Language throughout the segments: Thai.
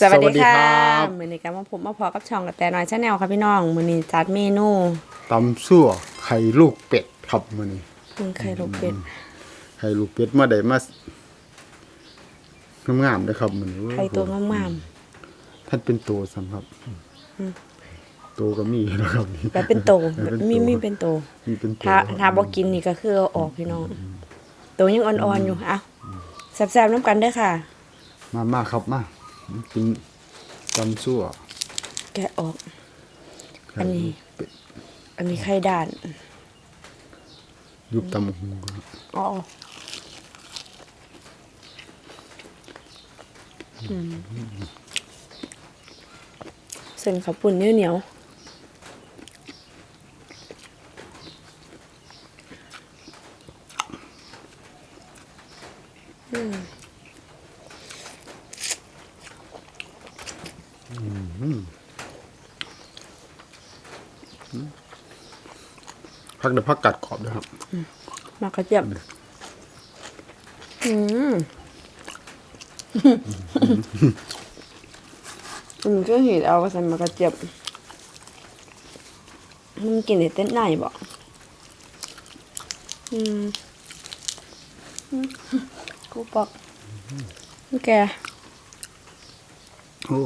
สวัสดีค่ะสวัสดีครับมือนี้ก็มาผมมาพอกับช่องกับแต่น้อยชาแนลค่ะพี่น้อง มือนี้จัดเมนูตำซั่วไข่ลูกเป็ดครับมื้อนี้มึงไข่ลูกเป็ดไข่ลูกเป็ดมาได้มางามๆเด้อครับมื้อนี้ไข่ตัวงามท่านเป็นตัวสำครับตัวก็มีนะครับนี่ๆแบบเป็นโตแบบเป็นโตมีมีเป็นโตมีเป็นตัวถ้าถ้าบ่กินนี่ก็คือเอาออกพี่น้องตัวยังอ่อนๆอยู่อะแซ่บๆน้ำกันเด้อค่ะ มามาครับมา กินตำซั่ว แกะออกไข่อันนี้ลูกเป็ดอันนี้ไข่ด่าน ยุบตำหูครับอ๋ออืมเส้นข้าวปุ้นเหนียวๆ พักเดี๋ยวพักกัดขอบด้วยครับมากระเจี๊ยบอืมอืมก็เห็นเอาไปใส่มากระเจี๊ยบมันกินได้เต้นไหนบ่อืมอืมกูปอกแกโอ้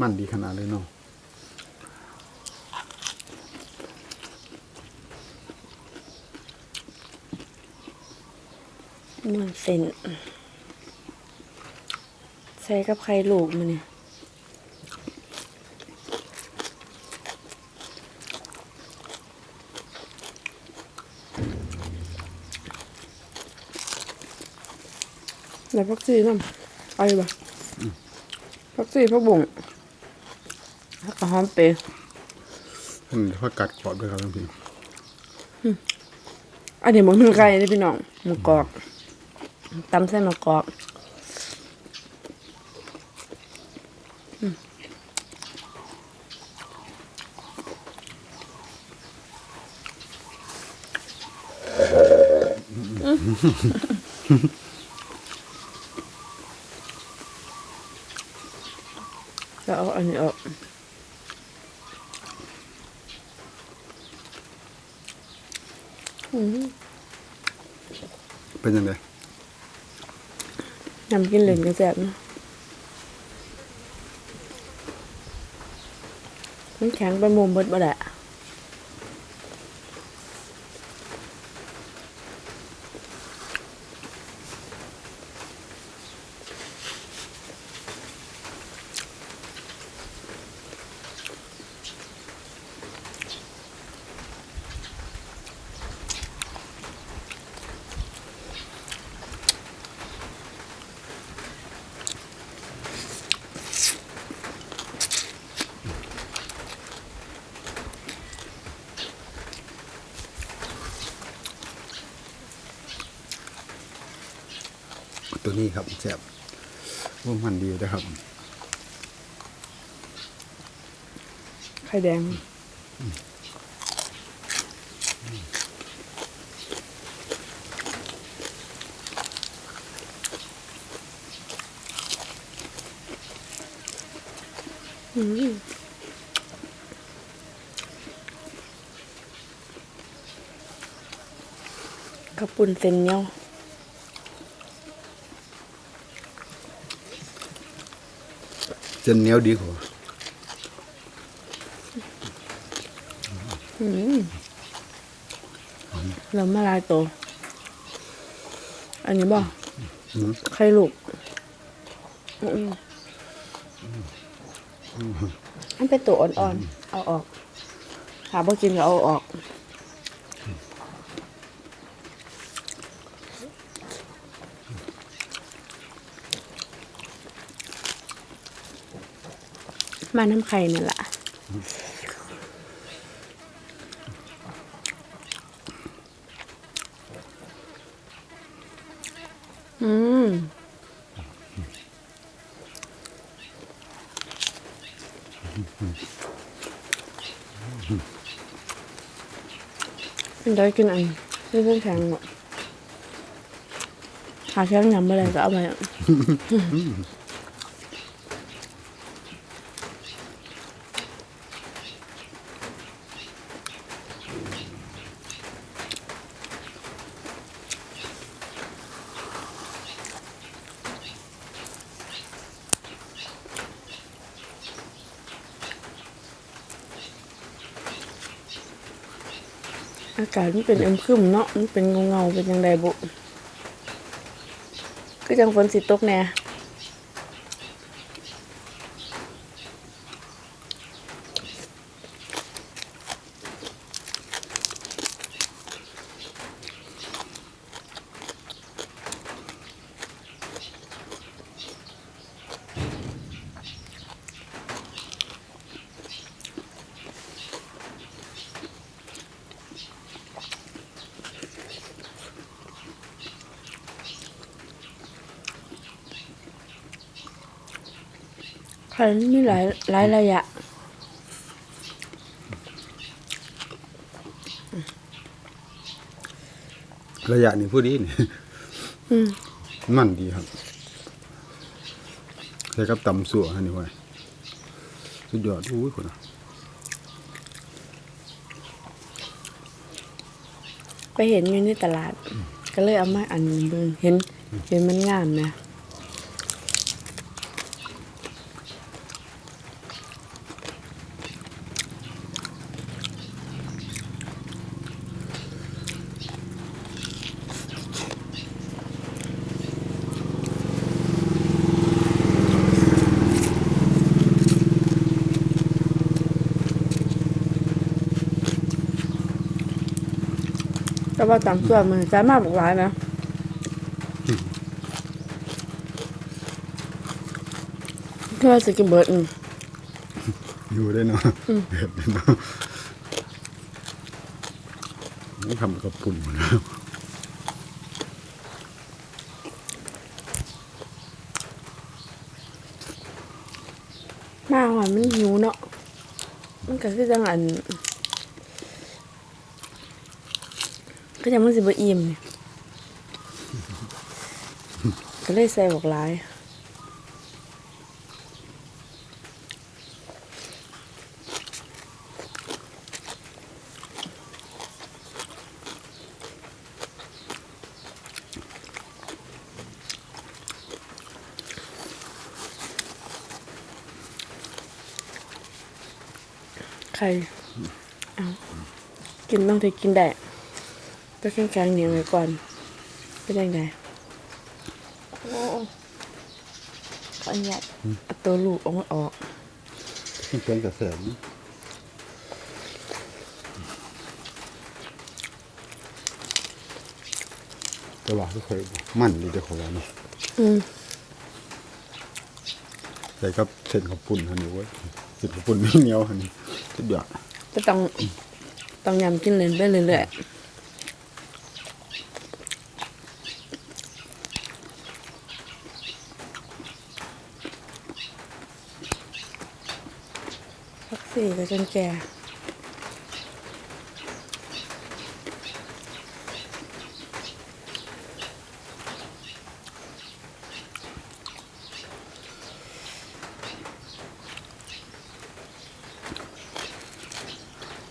มันดีขนาดเลยเนาะนวลเส้นใส่กับไข่ลูกมันเนี่ยแล้วพักซีน้ำเอาอยู่ปะพักซีพักบุ๋ง พักกระหอมเปรย์อืมพักกัดขอบด้วยครับท่านพี่อันนี้หมันเป็นไก่เลยพี่น้องหมูกรอบตำเส้นหมูกรอบอืมแล้วเอาอันนี้ออก เป็นยังไงยำกินเหลนก็แซ่บนะมันแข็งไปมุมเบิดบ่ได้ ตัวนี้ครับแซ่บว่ามันดีนะครับ ไข่แดง อืมกระปุ่นเส้นเหนียว เส้นเหนียวดีกว่าแล้วมาลายโตวอันนี้บ่ไข่ลูกอันเป็นตัวอ่อนๆ เอาออก หาบ่กินก็เอาออก มาน้ำไข่นั่แหละอืมเป็นได้กินอันนี้เรื่งแข็งหมดหาแข็งยำอะไรก็เอาไปอะ อากาศมันเป็นอึมครึมเนาะมันเป็นเงาเงาเป็นยังไงบุก็จังฝนสิตกแน่ ไข่มันมีหลายหลายระยะระยะนี้ผู้ดีนี่อืมมันดีครับใส่กับตำสั่วอันนี้ไว้สุดยอดอุ้ยคนน่ะไปเห็นอยู่ในตลาด ก็เลยเอามาอันหนึ่งเบิ่งเห็น เห็นมันงามนะ แต่ว่าตามส่วนมันสามารถบอกหลายนะเพื่อสกินเบิร์ดอืมอยู่ได้เนาะเผ็ดได้เนาะนี่ทำกับปุ่นหมดแล้วมาหอยมันหิวเนาะมันก็คือจังอัน ก็ยังมันสิบ่อิ่มเนี่ยก็เลยใส่บอกหลายใครเอากินต้องถือกินได้ ก็แข็งกลางเหนียวไว้ก่อนเป็นยังไงโอ้ขออนุญาตเอาตัวลูกออกออกมันเป็นกระแสนี่แต่ว่าก็เคยมันดีเจ้าของว่าเนาะอืมใส่กับเส้นข้าวปุ้นอันนี้ไว้เส้นข้าวปุ้นไม่เหนียวอันนี้สุดยอดก็ต้องต้องยำกินเล่นไปเรื่อยๆ พี่ก็จนแก่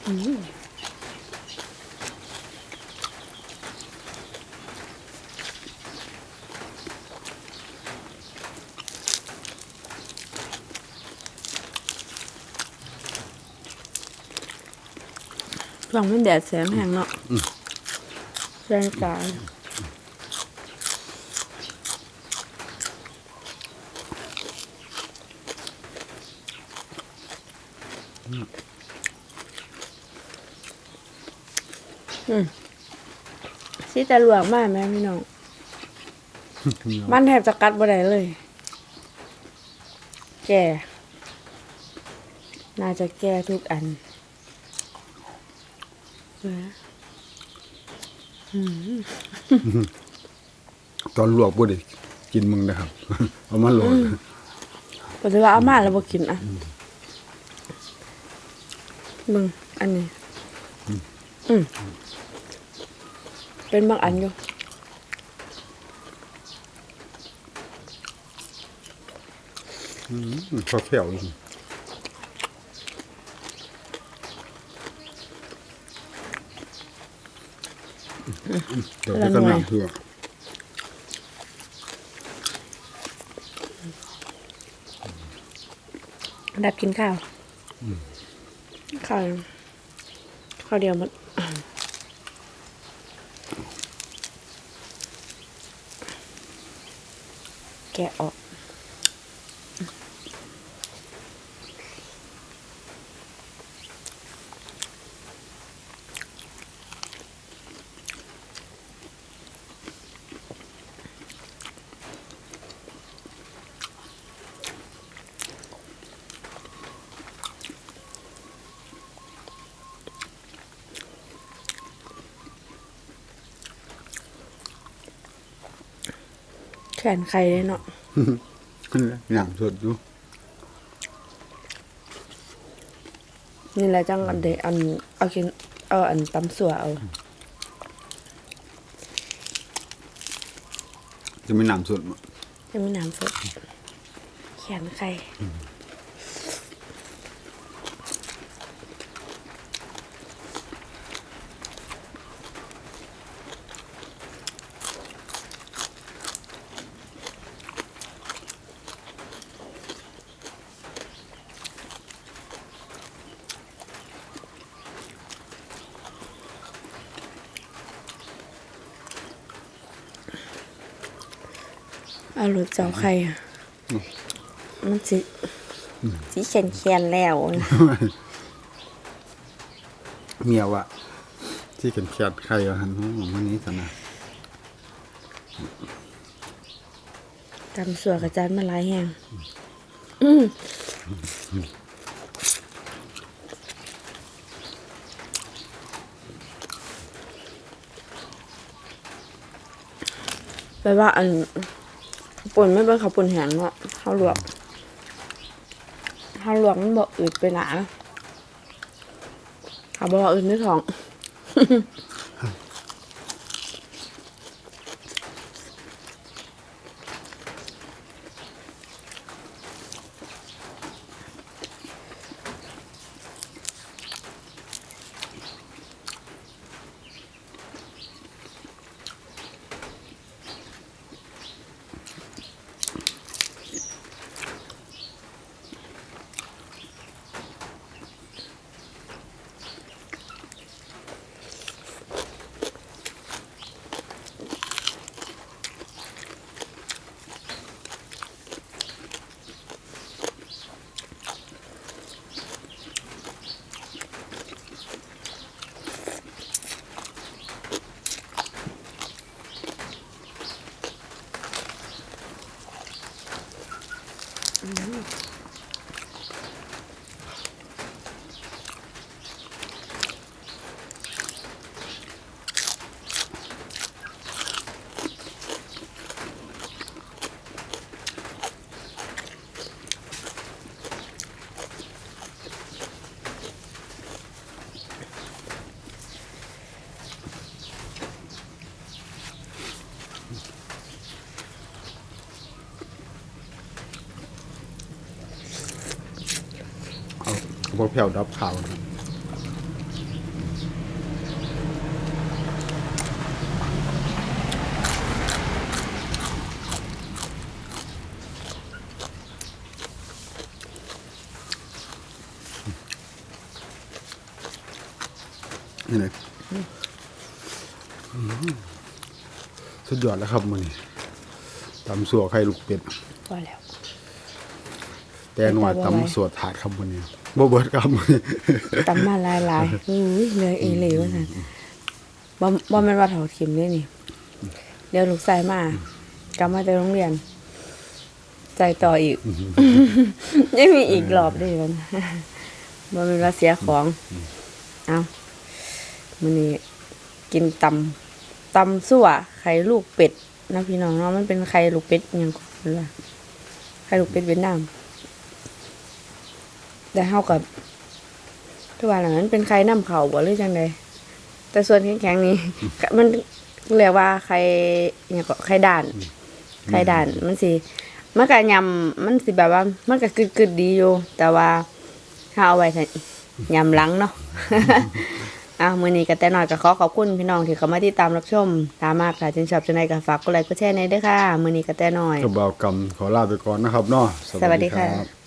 ห ลังมันแดดแสงแห้งเนาะแรงกายอืมสิแต่หลวงมากไหมพี่น้อง มันแทบจะกัดบ่ได้เลย แก่ น่าจะแก้ทุกอันเบื่อ ตอนลวกบ่ได้กินมึงนะครับ เอามาโหลดปัจจุบันเอามาแล้วบ่กินอะมึงอันนี้ อืมเป็นบางอันอยู่ข้าวแข็วอีก เดี๋ยวจะกระหน่ำเพื่ดับกินข้าวข้าวข้าวเดียวหมดแกะออก แขนใครเลยเนาะหนังสดอยู่นี่แหละจังอันเดอันเอากินเอาอันตำสัวเอาจะไม่หนังสดบ่จะไม่น้ำสดแขนใคร เอารถเจ้าใครอะมันสิสิแขนแขนๆแล้วเมียวอะที่กันแคดใครอะหันหัวของวันนี้สันนะตำสัวกับจานมาหลายแห้งแปลว่าอันข้าว ปุ่นไม่เป็นข้าวปุ่นแห้งเนาะข้าวลวกข้าวลวกมันบอกอืดไปหนาข้าวบอกอืดไม่ท้อง เอาพวกแผ่วดับข่าวนะนี่เลยสุดยอดแล้วครับมันนี้ตำสัวไข่ลูกเป็ดพอแล้ว แต่หน่วยตำสวดถาดครับวันนี้ บ่เบิดครับมื้อนี้ตำมาหลายหลายๆอุ้ยเหลยเองเลยว่าสันบ่บ่แม่นว่าเถาทิมเลยนี่ เดี๋ยวลูกชายมากลับมาจากโรงเรียน ใจต่ออีกยังมีอีกรอบด้วยมันบ่แม่นว่าเสียของ เอามื้อนี้กินตำตำสั่วไข่ลูกเป็ดนะพี่น้องเนาะมันเป็นไข่ลูกเป็ดอิหยังก่อนว่าไข่ลูกเป็ดเวียดนาม แต่เฮากับทุกวันนั้นเป็นไข่น้ำเขาบ่หรือจังใดแต่ส่วนแข็งๆนี้มันเรียกว่าไข่เนี่ยงก็ไข่ด่านไข่ด่าน มันสิมันก็ยำมันสิแบบว่า มันก็กึดๆดีอยู่ แต่ว่าถ้าเอาไว้ใส่ยำหลังเนาะอะมื้อนี้ก็แต่น้อยก็ขอขอบคุณพี่น้องที่เข้ามาติดตามรับชม ตามมากค่ะชื่นชอบจังไดก็ฝากกดไลค์กดแชร์ในเด้อค่ะ มื้อนี้ก็แต่น้อยกระเบากรรมขอลาไปก่อนนะครับเนาะสวัสดีค่ะ